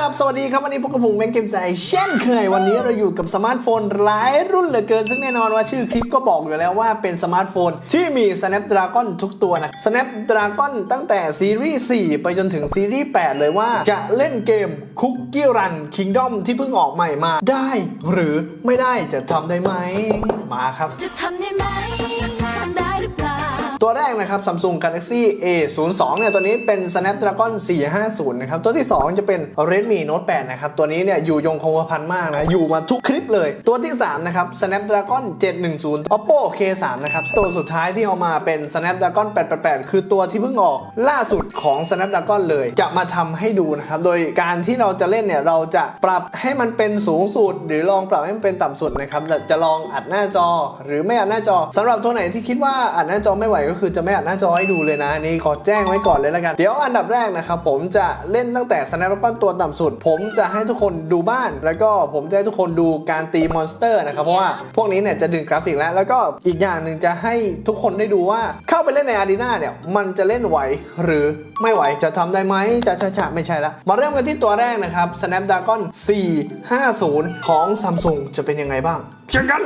ครับ สวัสดีครับ วันนี้พบกับผมแมงเกมใจเช่นเคย วันนี้เราอยู่กับสมาร์ทโฟนหลายรุ่นเหลือเกิน ซึ่งแน่นอนว่าชื่อคลิปก็บอกอยู่แล้วว่าเป็นสมาร์ทโฟนที่มี Snapdragon ทุกตัวนะ Snapdragon ตั้งแต่ซีรีส์4 ไปจนถึงซีรีส์8 เลยว่าจะเล่นเกม Cookie Run Kingdom ที่เพิ่งออกใหม่มา ได้หรือไม่ได้จะทำได้ไหมมาครับจะทำได้ไหม ตัวแรกนะครับ Samsung Galaxy A02 เนี่ยตัวนี้เป็น Snapdragon 450 นะครับ ตัวที่ 2 จะเป็น Redmi Note 8 นะครับ ตัวนี้เนี่ยอยู่ยงคงกระพันมากนะ อยู่มาทุกคลิปเลย ตัวที่ 3 นะครับ Snapdragon 710 Oppo K3 นะครับ ตัวสุดท้ายที่เอามาเป็น Snapdragon 888 คือตัวที่เพิ่งออกล่าสุดของ Snapdragon เลย จะมาทำให้ดูนะครับ โดยการที่เราจะเล่นเนี่ยเราจะปรับให้มันเป็นสูงสุด หรือลองปรับให้มันเป็นต่ำสุดนะครับจะลองอัดหน้าจอ หรือไม่อัดหน้าจอสำหรับตัวไหนที่คิดว่าอัดหน้าจอไม่ไหวก็คือจะไม่อัดหน้าจอให้ดูเลยนะนี่ขอแจ้งไว้ก่อนเลยละกัน เดี๋ยวอันดับแรกนะครับผมจะเล่นตั้งแต่ Snapdragon ตัวต่ำสุด ผมจะให้ทุกคนดูบ้าน แล้วก็ผมจะให้ทุกคนดูการตีมอนสเตอร์นะครับเพราะว่าพวกนี้เนี่ยจะดึงกราฟิกแล้ว แล้วก็อีกอย่างหนึ่งจะให้ทุกคนได้ดูว่าเข้าไปเล่นในอารีนาเนี่ยมันจะเล่นไหวหรือไม่ไหวจะทำได้ไหมจะชะชะไม่ใช่ละมาเริ่มกันที่ตัวแรกนะครับ Snapdragon 450 ของ Samsung จะเป็นยังไงบ้างเจอกัน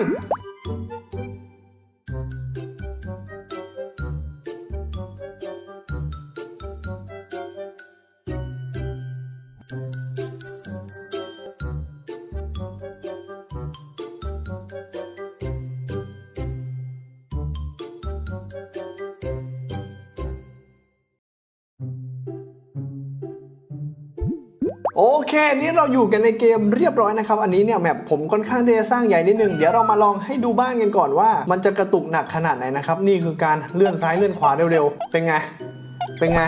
โอเค นี่เราอยู่กันในเกมเรียบร้อยนะครับ อันนี้เนี่ยแมปผมค่อนข้างที่จะสร้างใหญ่นิดนึง เดี๋ยวเรามาลองให้ดูบ้านกันก่อนว่า มันจะกระตุกหนักขนาดไหนนะครับ นี่คือการเลื่อนซ้ายเลื่อนขวาเร็วๆ เป็นไง เป็นไง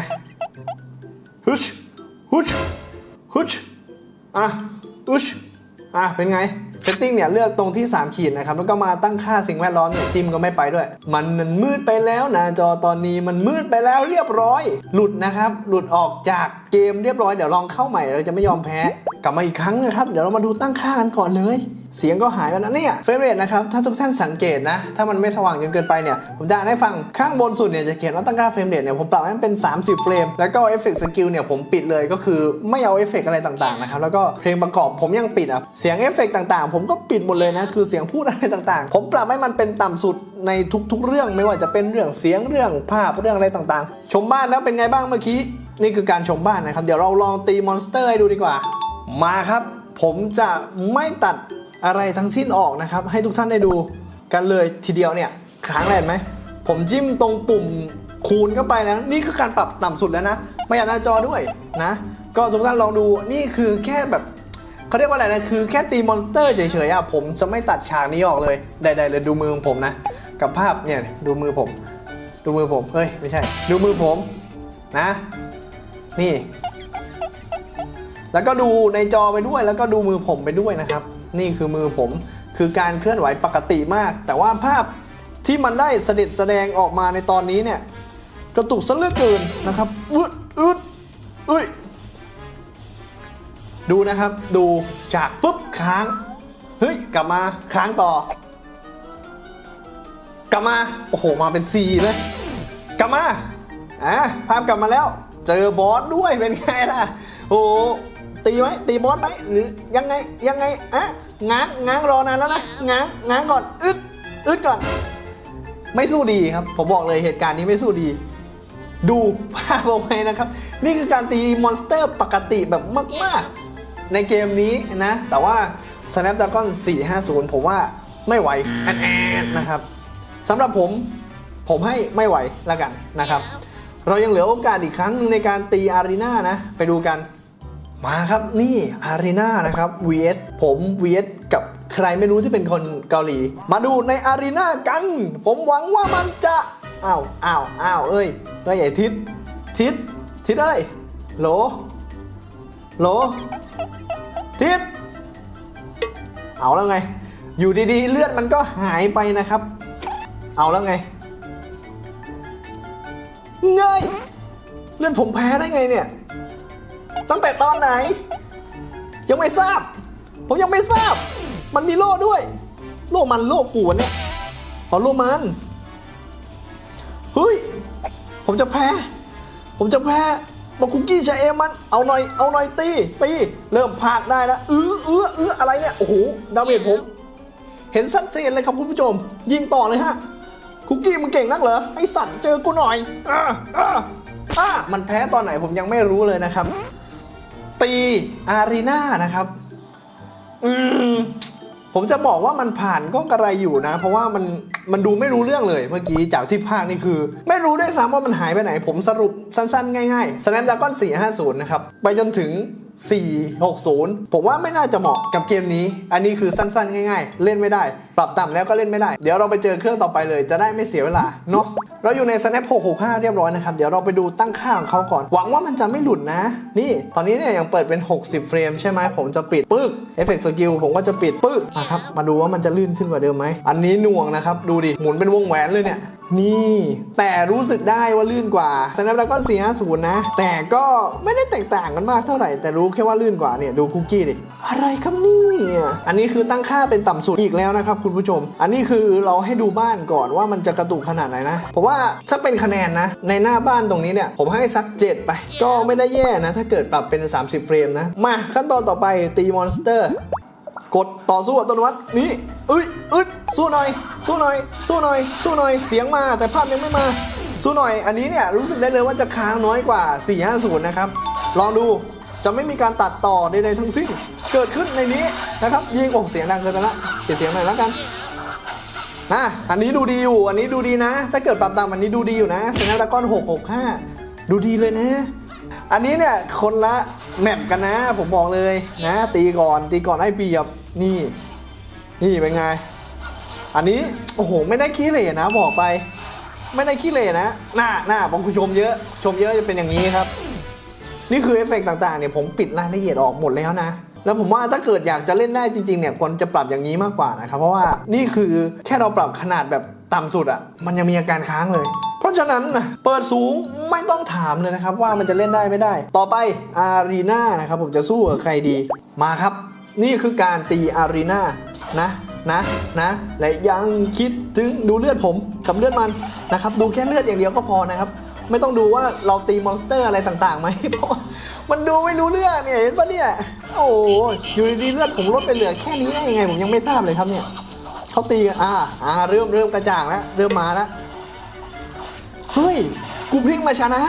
ฮึชฮึชฮึชอะฮึชอะ เป็นไงเซตติ้งเนี่ยเลือกตรงที่ 3 ขีดนะครับ แล้วก็มาตั้งค่าสิ่งแวดล้อมเนี่ยจิ้มก็ไม่ไปด้วย มันมันมืดไปแล้วหนะจอตอนนี้มันมืดไปแล้วเรียบร้อย หลุดนะครับ หลุดออกจาก กมเรียบร้อยเดี๋ยวลองเข้าใหม่เราจะไม่ยอมแพ้ กลับมาอีกครั้งนะครับ เดี๋ยวเรามาดูตั้งค่ากันก่อนเลย เสียงก็หายไปแล้วเนี่ยเฟรมเรทนะครับถ้าทุกท่านสังเกตนะ ถ้ามันไม่สว่างจนเกินไปเนี่ย ผมจะให้ฟังข้างบนสุดเนี่ยจะเขียนว่าตั้งค่าเฟรมเรทเนี่ยผมปรับให้มันเป็น 30 เฟรม แล้วก็เอฟเฟกต์สกิลเนี่ยผมปิดเลยก็คือไม่เอาเอฟเฟกต์อะไรต่างๆนะครับแล้วก็เพลงประกอบผมยังปิดอะเสียงเอฟเฟกต์ต่างๆ ผมก็ปิดหมดเลยนะคือเสียงพูดอะไรต่างๆ ผมปรับให้มันเป็นต่ำสุดในทุก ๆ เรื่องไม่ว่าจะเป็นเรื่องเสียงเรื่องภาพเรื่องอะไรต่างๆ ชมบ้านแล้วเป็นไงบ้างเมื่อกี้ นี่คือการชมบ้านนะครับ เดี๋ยวเราลองตีมอนสเตอร์ให้ดูดีกว่า มาครับ ผมจะไม่ตัดอะไรทั้งสิ้นออกนะครับ ให้ทุกท่านได้ดูกันเลยทีเดียวเนี่ยค้างแรงไหม ผมจิ้มตรงปุ่มคูณเข้าไปนะ นี่คือการปรับต่ำสุดแล้วนะ ไม่อยากหน้าจอด้วยนะ ก็ทุกท่านลองดูนี่คือแค่แบบเขาเรียกว่าอะไรนะ คือแค่ตีมอนสเตอร์เฉยๆอะผมจะไม่ตัดฉากนี้ออกเลยใดๆเลยดูมือของผมนะ กับภาพเนี่ยดูมือผม ดูมือผมเฮ้ยไม่ใช่ ดูมือผมนะ นี่ แล้วก็ดูในจอไปด้วยแล้วก็ดูมือผมไปด้วยนะครับ นี่คือมือผมคือการเคลื่อนไหวปกติมาก แต่ว่าภาพที่มันได้เสด็จแสดงออกมาในตอนนี้เนี่ยกระตุกซะเลือเกินนะครับอึดอึดเอ้ยดูนะครับดูจากปุ๊บค้างเฮ้ยกลับมาค้างต่อ กลับมา โอ้โห มาเป็น C เลย กลับมาอะภาพกลับมาแล้ว เจอบอสด้วยเป็นไงล่ะ โอ้โหตีไหมตีบอสไหมหรือยังไงยังไงอะง้างง้างรอนานแล้วนะง้างง้างก่อนอึดอึดก่อน ไม่สู้ดีครับ ผมบอกเลยเหตุการณ์นี้ไม่สู้ดี ดูภาพเอาไว้นะครับ นี่คือการตีมอนสเตอร์ปกติแบบมาก ๆ ในเกมนี้นะ แต่ว่า Snapdragon 450 ผมว่าไม่ไหวแอนแอนนะครับสำหรับผมผมให้ไม่ไหวแล้วกันนะครับ เรายังเหลือโอกาสอีกครั้งในการตีอารีนานะ ไปดูกัน มาครับนี่อารีนานะครับ vs ผม vs กับใครไม่รู้ที่เป็นคนเกาหลี มาดูในอารีนากัน ผมหวังว่ามันจะอ้าวอ้าวอ้าวเอ้ยเอ้ยไอทิศทิศทิศเอ้ยโหลโหลทิศเอาแล้วไง อยู่ดีๆ เลือดมันก็หายไปนะครับ เอาแล้วไง เงยเลื่อนผมแพ้ได้ไงเนี่ย ตั้งแต่ตอนไหน ยังไม่ทราบ ผมยังไม่ทราบ มันมีโล่ด้วย โล่มันโล่กูวเนี่ยอ๋อโล่มันเฮ้ย ผมจะแพ้ ผมจะแพ้บอกคุกกี้ชะเอมมัน เอาหน่อย เอาหน่อยตี ตี เริ่มพากได้แล้วเออเออเอออะไรเนี่ย โอ้โห ดาเมจผม เห็นสัดเซนเลยครับคุณผู้ชม ยิงต่อเลยฮะ คุกกี้มึงเก่งนักเหรอไอสัตว์เจอกูหน่อยอ่าอ่าอ่ามันแพ้ตอนไหนผมยังไม่รู้เลยนะครับ ตีอารีนานะครับอืมผมจะบอกว่ามันผ่านก็กระไรอยู่นะ เพราะว่ามันมันดูไม่รู้เรื่องเลยเมื่อกี้จากที่ภาคนี่คือ ไม่รู้ด้วยซ้ำว่ามันหายไปไหน ผมสรุปสั้นๆ ง่ายๆ Snapdragon 450 นะครับ ไปจนถึง 460 ผมว่าไม่น่าจะเหมาะกับเกมนี้ อันนี้คือสั้นๆ ง่ายๆ เล่นไม่ได้ ปรับต่ำแล้วก็เล่นไม่ได้ เดี๋ยวเราไปเจอเครื่องต่อไปเลยจะได้ไม่เสียเวลาเนาะเราอยู่ใน Snap 665 เรียบร้อยนะครับ เดี๋ยวเราไปดูตั้งค่าของเขาก่อน หวังว่ามันจะไม่หลุดนะ นี่ ตอนนี้เนี่ยยังเปิดเป็น 60 เฟรมใช่ไหมผมจะปิดปึ๊กเอฟเฟกต์สกิลผมก็จะปิดปึ๊กนะครับมาดูว่ามันจะลื่นขึ้นกว่าเดิมไหมอันนี้หน่วงนะครับดูดิหมุนเป็นวงแหวนเลยเนี่ยนี่แต่รู้สึกได้ว่าลื่นกว่า Snapdragon 450 นะ แต่ก็ไม่ได้แตกต่างกันมากเท่าไหร่ แต่รู้แค่ว่าลื่นกว่าเนี่ยดูคุกกี้ดิ อะไรครับนี่ อันนี้คือตั้งค่าเป็นต่ำสุดอีกแล้วนะครับคุณผู้ชม อันนี้คือเราให้ดูบ้านก่อนว่ามันจะกระตุกขนาดไหนนะผมว่าถ้าเป็นคะแนนนะ ในหน้าบ้านตรงนี้เนี่ย ผมให้สัก 7 ไป ก็ไม่ได้แย่นะ ถ้าเกิดปรับเป็น 30 เฟรมนะ มาขั้นตอนต่อไปตีมอนสเตอร์ กดต่อสู้อัตโนมัตินี่เอ้ยอึดสู้หน่อย สู้หน่อย สู้หน่อย สู้หน่อย เสียงมา แต่ภาพยังไม่มา สู้หน่อย อันนี้เนี่ยรู้สึกได้เลยว่าจะค้างน้อยกว่า 450 นะครับ ลองดูจะไม่มีการตัดต่อใดๆทั้งสิ้น เกิดขึ้นในนี้นะครับ ยิงโอ้เสียงดังเกินไปละ เปลี่ยนเสียงหน่อยแล้วกันนะอันนี้ดูดีอยู่อันนี้ดูดีนะ ถ้าเกิดปรับตามอันนี้ดูดีอยู่นะ Snapdragon 665 ดูดีเลยนะ อันนี้เนี่ยคนละแมปกันนะ ผมบอกเลยนะ ตีก่อนตีก่อนไอ้เปรียบนี่ นี่เป็นไง อันนี้โอ้โหไม่ได้ขี้เหร่นะบอกไป ไม่ได้ขี้เหร่นะหน้าหน้าบางคุณชมเยอะชมเยอะจะเป็นอย่างนี้ครับ นี่คือเอฟเฟกต์ต่างๆเนี่ยผมปิดรายละเอียดออกหมดแล้วนะ แล้วผมว่าถ้าเกิดอยากจะเล่นได้จริงๆเนี่ยควรจะปรับอย่างนี้มากกว่านะครับ เพราะว่านี่คือแค่เราปรับขนาดแบบต่ำสุดอะ่ะมันยังมีอาการค้างเลย เพราะฉะนั้นนะเปิดสูงไม่ต้องถามเลยนะครับ ว่ามันจะเล่นได้ไม่ได้ ต่อไปอารีนานะครับผมจะสู้กับใครดีมาครับ นี่คือการตีอารีนานะนะนะและยังคิดถึงดูเลือดผมกับเลือดมันนะครับ ดูแค่เลือดอย่างเดียวก็พอนะครับ ไม่ต้องดูว่าเราตีมอนสเตอร์อะไรต่างๆไหมเพราะว่ามันดูไม่รู้เรื่องเนี่ยเห็นปะเนี่ยโอ้อยู่ดีเลือดผมลดไปเหลือแค่นี้ได้ยังไงผมยังไม่ทราบเลยครับเนี่ยเขาตีกันอ่าอ่าเริ่มเริ่มกระจ่างแล้วเริ่มมาแล้วเฮ้ยกูพลิกมาชนะ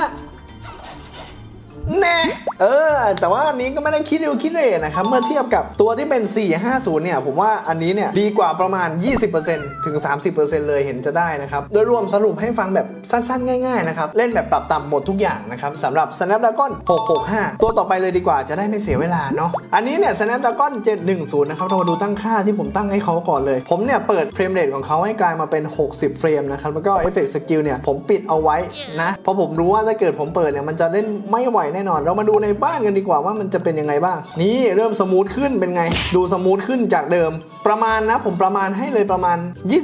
แน่เออ แต่ว่าอันนี้ก็ไม่ได้คิดเร็วคิดเรนะครับ เมื่อเทียบกับตัวที่เป็น 450 เนี่ย ผมว่าอันนี้เนี่ยดีกว่าประมาณ 20%ถึง 30%เลยเห็นจะได้นะครับ โดยรวมสรุปให้ฟังแบบสั้นๆ ง่ายๆ นะครับ เล่นแบบปรับต่ำหมดทุกอย่างนะครับสำหรับ Snapdragon 665 ตัวต่อไปเลยดีกว่าจะได้ไม่เสียเวลาเนาะ อันนี้เนี่ย Snapdragon 710 นะครับเรามาดูตั้งค่าที่ผมตั้งให้เขาก่อนเลย ผมเนี่ยเปิดเฟรมเรทของเขาให้กลายมาเป็น 60 เฟรมนะครับ แล้วก็เอฟเฟกต์สกิลเนี่ยผมปิดเอาไว้นะ เพราะผมรู้ว่าถ้าเกิดผมเปิดเนี่ยมันจะเล่นไม่ไหวแน่นอน เรามาดูในบ้านกันดีกว่าว่ามันจะเป็นยังไงบ้าง นี่เริ่มสมูทขึ้นเป็นไง ดูสมูทขึ้นจากเดิม ประมาณนะผมประมาณให้เลยประมาณ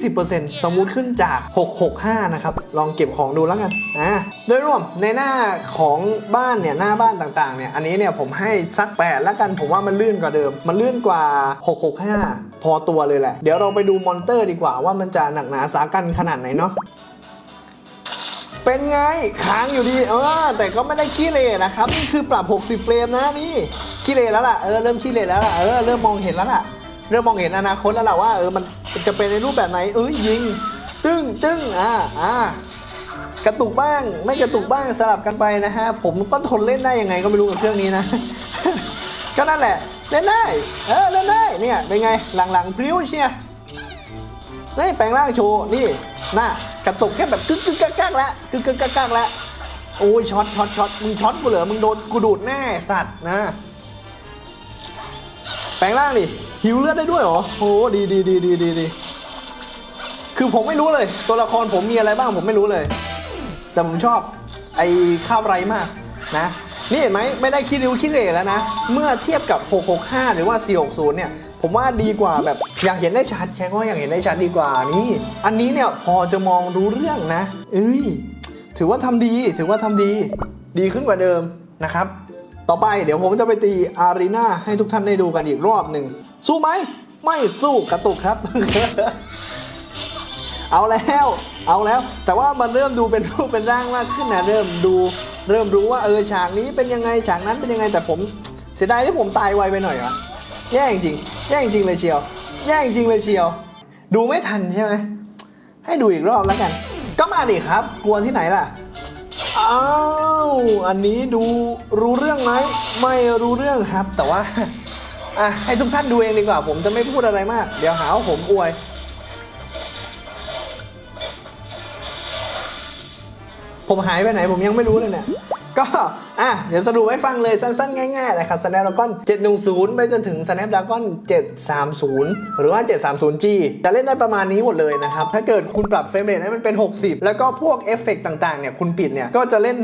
20%สมูทขึ้นจาก 665 นะครับ ลองเก็บของดูแล้วกันอ่าโดยรวมในหน้าของบ้านเนี่ยหน้าบ้านต่างๆเนี่ยอันนี้เนี่ยผมให้สัก8แล้วกันผมว่ามันลื่นกว่าเดิม มันลื่นกว่า 665 พอตัวเลยแหละ เดี๋ยวเราไปดูมอนเตอร์ดีกว่าว่ามันจะหนักหนาสากันขนาดไหนเนาะ เป็นไงค้างอยู่ดีเออแต่ก็ไม่ได้ขี้เลนะครับ นี่คือปรับ 60 เฟรมนะนี่ขี้เลแล้วล่ะเออเริ่มขี้เลแล้วล่ะเออเริ่มมองเห็นแล้วล่ะ เริ่มมองเห็นอนาคตแล้วล่ะว่าเออมันจะเป็นในรูปแบบไหนเออยิง ตึ้งตึ้งอ่าอ่ากระตุกบ้างไม่กระตุกบ้างสลับกันไปนะฮะผมก็ทนเล่นได้ยังไงก็ไม่รู้กับเครื่องนี้นะ ก็นั่นแหละเล่นได้เออเล่นได้เนี่ยเป็นไงหลังๆพริ้วเชีย นี่แปลงร่างโชว์นี่น่ากระตุกแค่แบบกึกกึกกักกักแล้วกึกกึกกักกักแล้วโอ้ยช็อตช็อตช็อตมึงช็อตกูเหรอมึงโดนกูดูดแน่สัตว์นะ แปลงร่างดิหิวเลือดได้ด้วยเหรอโอ้ดีดีดีดีดีดีคือผมไม่รู้เลย ตัวละครผมมีอะไรบ้างผมไม่รู้เลย แต่ผมชอบไอ้ข้าวไรมากนะนี่เห็นไหมไม่ได้คิดริ้วคิดเหร่แล้วนะ เมื่อเทียบกับ 665 หรือว่า 460 เนี่ย ผมว่าดีกว่าแบบอยากเห็นได้ชัดใช่ว่าอยากเห็นได้ชัดดีกว่านี่อันนี้เนี่ยพอจะมองรู้เรื่องนะ เอ้ยถือว่าทำดีถือว่าทำดี ดีขึ้นกว่าเดิมนะครับ ต่อไปเดี๋ยวผมจะไปตีอารีนาให้ทุกท่านได้ดูกันอีกรอบหนึ่งสู้ไหมไม่สู้กระตุกครับ เอาแล้ว เอาแล้ว แต่ว่ามันเริ่มดูเป็นรูปเป็นร่างมากขึ้นนะเริ่มดูเริ่มรู้ว่าเออฉากนี้เป็นยังไงฉากนั้นเป็นยังไงแต่ผมเสียดายที่ผมตายไวไปหน่อยวะ แย่จริงแย่จริงเลยเชียว แย่จริงเลยเชียว ดูไม่ทันใช่ไหมให้ดูอีกรอบแล้วกัน ก็มาดิครับกลัวที่ไหนล่ะอ้าวอันนี้ดูรู้เรื่องไหมไม่รู้เรื่องครับ แต่ว่าอะให้ทุกท่านดูเองดีกว่า ผมจะไม่พูดอะไรมาก เดี๋ยวหาว่าผมอวยผมหายไปไหนผมยังไม่รู้เลยเนี่ย ก็อะเดี๋ยวสรุปให้ฟังเลยสั้นๆ ง่ายๆนะครับ Snapdragon 710 ไปจนถึง Snapdragon 730 หรือว่า 730G จะเล่นได้ประมาณนี้หมดเลยนะครับ ถ้าเกิดคุณปรับเฟรมเรทให้มันเป็น 60 แล้วก็พวกเอฟเฟกต์ต่างๆเนี่ยคุณปิดเนี่ยก็จะเล่น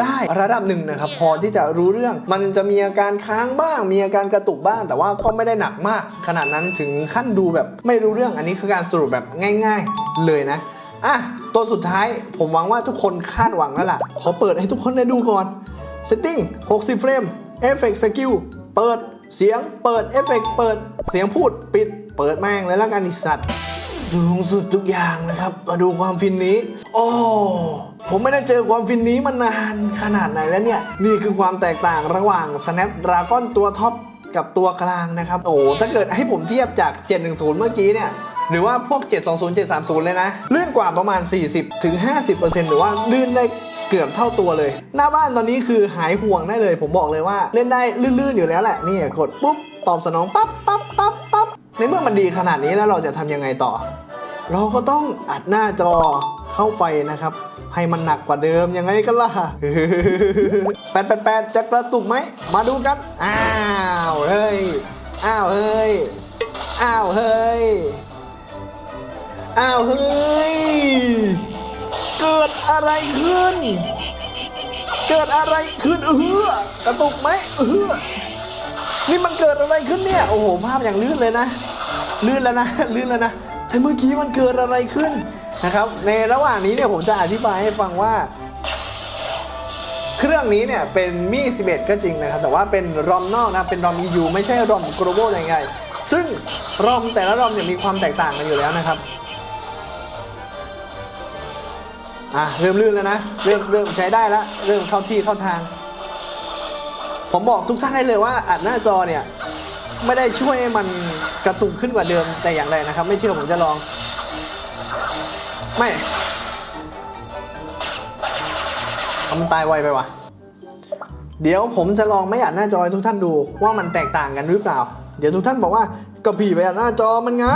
ได้ระดับหนึ่งนะครับ พอที่จะรู้เรื่องมันจะมีอาการค้างบ้าง มีอาการกระตุกบ้าง แต่ว่าก็ไม่ได้หนักมาก ขนาดนั้นถึงขั้นดูแบบไม่รู้เรื่องอันนี้คือการสรุปแบบง่าย ๆ เลยนะ อะตัวสุดท้ายผมหวังว่าทุกคนคาดหวังแล้วล่ะ ขอเปิดให้ทุกคนได้ดูก่อน Setting 60 เฟรม Effect Skill เปิดเสียงเปิด Effect เปิดเสียงพูดปิด เปิดแม่งเลยล้วกันอีสัตว์สูงสุดทุกอย่างนะครับ มาดูความฟินนี้ โอ้ผมไม่ได้เจอความฟินนี้มานานขนาดไหนแล้วเนี่ย นี่คือความแตกต่างระหว่าง Snapdragon ตัวท็อปกับตัวกลางนะครับ โอ้ถ้าเกิดให้ผมเทียบจาก 710 เมื่อกี้เนี่ย หรือว่าพวก 720 730 เลยนะ ลื่นกว่าประมาณ 40ถึง50%หรือว่าลื่นได้เกือบเท่าตัวเลย หน้าบ้านตอนนี้คือหายห่วงได้เลย ผมบอกเลยว่าเล่นได้ลื่นๆอยู่แล้วแหละนี่กดปุ๊บตอบสนองปั๊บปั๊บปั๊บปั๊บในเมื่อมันดีขนาดนี้แล้วเราจะทำยังไงต่อ เราก็ต้องอัดหน้าจอเข้าไปนะครับ ให้มันหนักกว่าเดิมยังไงกันล่ะแปดแปดแปดจะกระตุกไหม มาดูกัน อ้าว เฮ้ย อ้าว เฮ้ย อ้าว เฮ้ย อ้าวเฮ้ย เกิดอะไรขึ้น เกิดอะไรขึ้นเออกระตุกไหมเออนี่มันเกิดอะไรขึ้นเนี่ย โอ้โห ภาพอย่างลื่นเลยนะ ลื่นแล้วนะ ลื่นแล้วนะ แต่เมื่อกี้มันเกิดอะไรขึ้นนะครับ ในระหว่างนี้เนี่ยผมจะอธิบายให้ฟังว่า เครื่องนี้เนี่ยเป็นมี11 ก็จริงนะครับ แต่ว่าเป็นรอมนอกนะ เป็นรอม EU ไม่ใช่รอม global ยังไง ซึ่งรอมแต่ละรอมเนี่ยมีความแตกต่างกันอยู่แล้วนะครับ อะเริ่มลื่นแล้วนะ เริ่มเริ่มใช้ได้แล้ว เริ่มเข้าที่เข้าทาง ผมบอกทุกท่านได้เลยว่าอัดหน้าจอเนี่ย ไม่ได้ช่วยให้มันกระตุกขึ้นกว่าเดิมแต่อย่างใดนะครับ ไม่เชื่อผมจะลอง ไม่มันตายไวไปวะเดี๋ยวผมจะลองไม่อัดหน้าจอให้ทุกท่านดูว่ามันแตกต่างกันหรือเปล่า เดี๋ยวทุกท่านบอกว่าก็ผีไปอัดหน้าจอมันไง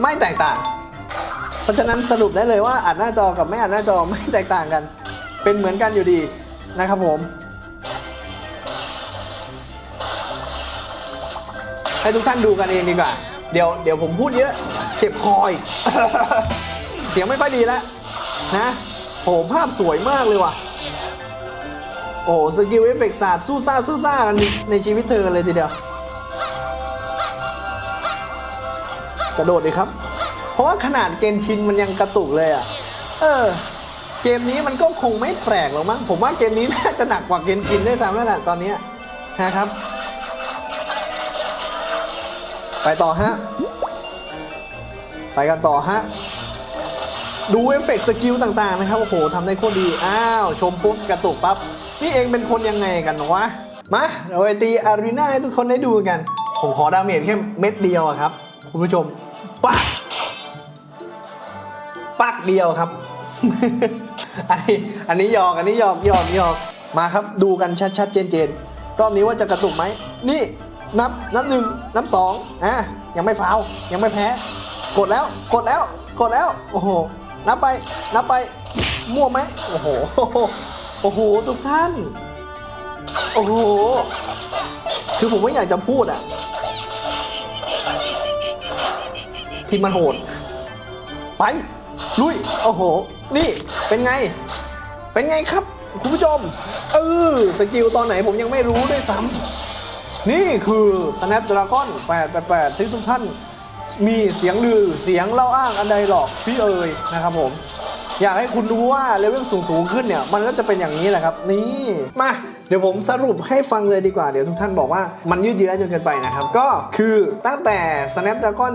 ไม่แตกต่าง เพราะฉะนั้นสรุปได้เลยว่าอัดหน้าจอกับไม่อัดหน้าจอไม่แตกต่างกัน เป็นเหมือนกันอยู่ดีนะครับผม ให้ทุกท่านดูกันเองดีกว่า เดี๋ยวเดี๋ยวผมพูดเยอะ เจ็บคออีกเสียงไม่ค่อยดีแล้วนะโอ้ภาพสวยมากเลยว่ะ โอ้สกิลเอฟเฟกต์ศาสตร์สู้ซ่าสู้ซ่ากันในชีวิตเธอเลยทีเดียว กระโดดเลยครับ เพราะว่าขนาดเกนชินมันยังกระตุกเลยอะ เออ เกมนี้มันก็คงไม่แปลกหรอกมั้ง ผมว่าเกมนี้น่าจะหนักกว่าเกนชินได้ซ้ำแล้วแหละตอนนี้นะครับ ไปต่อฮะ ไปกันต่อฮะ ดูเอฟเฟกต์สกิลต่างๆนะครับ โอ้โหทำได้โคตรดี อ้าว ชมปุ๊บกระตุกปั๊บ นี่เองเป็นคนยังไงกันวะ มาเราไปตีอารีนาให้ทุกคนได้ดูกัน ผมขอดาเมจแค่เม็ดเดียวอะครับ คุณผู้ชมปัก ปักเดียวครับ อันนี้อันนี้หยอกอันนี้หยอกหยอกหยอกมาครับดูกันชัดๆเจนๆรอบนี้ว่าจะกระตุกไหมนี่นับนับหนึ่งนับสองอะยังไม่ฟาวยังไม่แพ้ กดแล้วกดแล้วกดแล้วโอ้โหนับไปนับไปมั่วไหมโอ้โหโอ้โหทุกท่าน โอ้โห คือผมไม่อยากจะพูดอะทีมมันโหด ไป ลุยโอ้โห นี่เป็นไง เป็นไงครับ คุณผู้ชมเออสกิลตอนไหนผมยังไม่รู้ด้วยซ้ำนี่คือ Snapdragon 888 ที่ทุกท่านมีเสียงลือเสียงเล่าอ้างอันใดหรอกพี่เอ๋ยนะครับผม อยากให้คุณรู้ว่าเลเวลสูงสูงขึ้นเนี่ยมันก็จะเป็นอย่างนี้แหละครับ นี่มาเดี๋ยวผมสรุปให้ฟังเลยดีกว่าเดี๋ยวทุกท่านบอกว่ามันยืดเยื้อจนเกินไปนะครับ ก็คือตั้งแต่ Snapdragon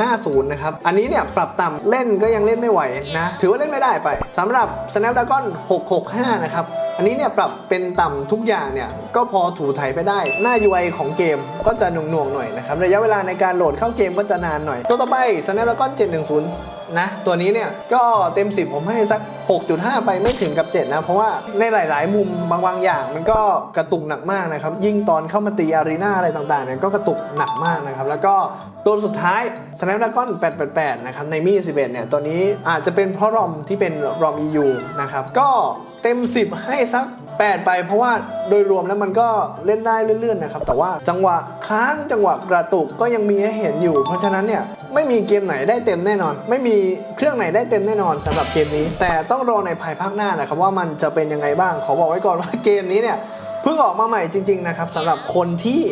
450 นะครับ อันนี้เนี่ยปรับต่ำเล่นก็ยังเล่นไม่ไหวนะ ถือว่าเล่นไม่ได้ไปสำหรับ Snapdragon 665 นะครับอันนี้เนี่ยปรับเป็นต่ำทุกอย่างเนี่ยก็พอถูถ่ายไปได้ หน้า UI ของเกมก็จะหน่วงๆหน่อยนะครับระยะเวลาในการโหลดเข้าเกมก็จะนานหน่อย ตัวต่อไป Snapdragon 710 นะ ตัวนี้เนี่ยก็เต็ม 10 ผมให้สัก 6.5 ไปไม่ถึงกับ 7 นะ เพราะว่าในหลาย ๆ มุมบางบางอย่างมันก็กระตุกหนักมากนะครับ ยิ่งตอนเข้ามาตีอารีนาอะไรต่าง ๆ เนี่ยก็กระตุกหนักมากนะครับ แล้วก็ตัวสุดท้าย Snapdragon 888 นะครับ ในมี11 เนี่ย ตัวนี้อาจจะเป็นเพราะรอมที่เป็นรอม EU นะครับ ก็เต็ม 10 ให้สัก 8 ไป เพราะว่าโดยรวมแล้วมันก็เล่นได้เลื่อนๆนะครับ แต่ว่าจังหวะค้างจังหวะกระตุกก็ยังมีให้เห็นอยู่ เพราะฉะนั้นเนี่ยไม่มีเกมไหนได้เต็มแน่นอน ไม่มีเครื่องไหนได้เต็มแน่นอนสำหรับเกมนี้ แต่ต้องรอในภายภาคหน้านะครับว่ามันจะเป็นยังไงบ้าง ขอบอกไว้ก่อนว่าเกมนี้เนี่ยเพิ่งออกมาใหม่จริง ๆ นะครับสำหรับคนที่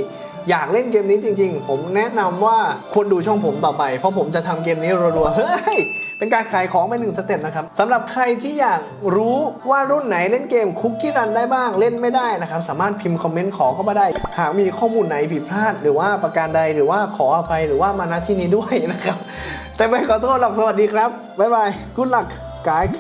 อยากเล่นเกมนี้จริง ๆ ผมแนะนำว่าควรดูช่องผมต่อไป เพราะผมจะทำเกมนี้รัวๆเฮ้ย เป็นการขายของไปหนึ่งสเต็ปนะครับสำหรับใครที่อยากรู้ว่ารุ่นไหนเล่นเกมคุกกี้รันได้บ้างเล่นไม่ได้นะครับ สามารถพิมพ์คอมเมนต์ขอเข้ามาได้ หากมีข้อมูลไหนผิดพลาด หรือว่าประการใดหรือว่าขออภัยหรือว่ามาณที่นี้ด้วยนะครับ แต่ไม่ขอโทษหรอกสวัสดีครับบ๊ายบายกุ o d luck guys